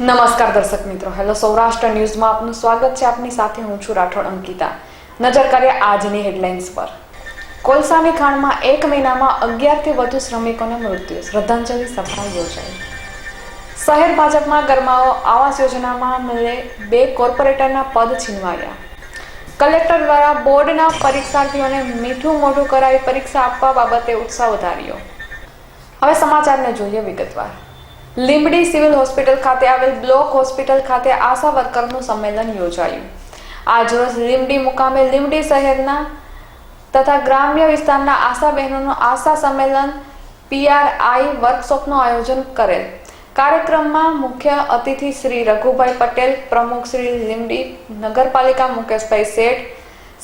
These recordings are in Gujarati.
નમસ્કાર દર્શક મિત્રો. હેલો સૌરાષ્ટ્ર ન્યૂઝમાં આપનું સ્વાગત છે. આપની સાથે હું છું રાઠોડ અંકિતા. નજર કરીએ આજની હેડલાઇન્સ પર. કોલસાની ખાણમાં એક મહિનામાં અગિયારથી વધુ શ્રમિકોને મૃત્યુ. શ્રદ્ધાંજલિ સભા યોજાઈ. શહેર ભાજપમાં ગરમાવો. આવાસ યોજનામાં મળે બે કોર્પોરેટરના પદ છીનવાયા. કલેક્ટર દ્વારા બોર્ડના પરીક્ષાર્થીઓને મીઠું મોઢું કરાવી પરીક્ષા આપવા બાબતે ઉત્સાહ વધાર્યો. હવે સમાચારને જોઈએ વિગતવાર. લીંબડી સિવિલ હોસ્પિટલ ખાતે આવેલ બ્લોક હોસ્પિટલ ખાતે આશા વર્કરનું સંમેલન યોજાયું. આજરોજ લીંબડી મુકામે લીંબડી શહેરના તથા ગ્રામ્ય વિસ્તારના આશા બહેનોનું આશા સંમેલન પીઆરઆઈ વર્કશોપનું આયોજન કરેલ. કાર્યક્રમમાં મુખ્ય અતિથિ શ્રી રઘુભાઈ પટેલ, પ્રમુખ શ્રી લીંબડી નગરપાલિકા મુકેશભાઈ શેઠ,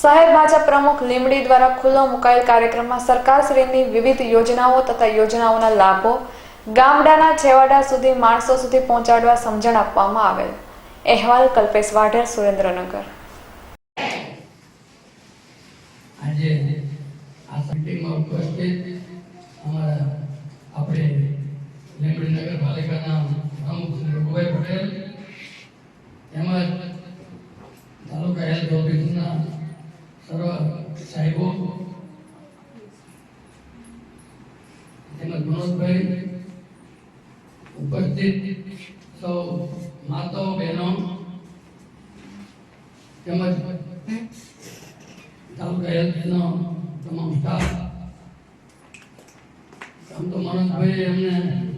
શહેર ભાજપ પ્રમુખ લીંબડી દ્વારા ખુલ્લો મુકાયેલ કાર્યક્રમમાં સરકારશ્રીની વિવિધ યોજનાઓ તથા યોજનાઓના લાભો ગામડાના છેવાડા સુધી માણસો સુધી પહોંચાડવા સમજણ આપવામાં આવેલ. અહેવાલ કલ્પેશ વાઢેર, સુરેન્દ્રનગર. આજે આ મીટિંગમાં ઉપસ્થિત અમારા આપણે લીંબડી નગરપાલિકાના પ્રમુખ શ્રી રઘુભાઈ પટેલ, તેમજ તાલુકા હેલ્થ ઓફિસના સર્વ સાહેબો, તેમજ મનોજભાઈ ઉપસ્થિત. સૌ માતાઓ બહેનો તેમજ તાલુકા હેલ્થનો તમામ સ્ટાફ આમ તો મનોજભાઈ એમને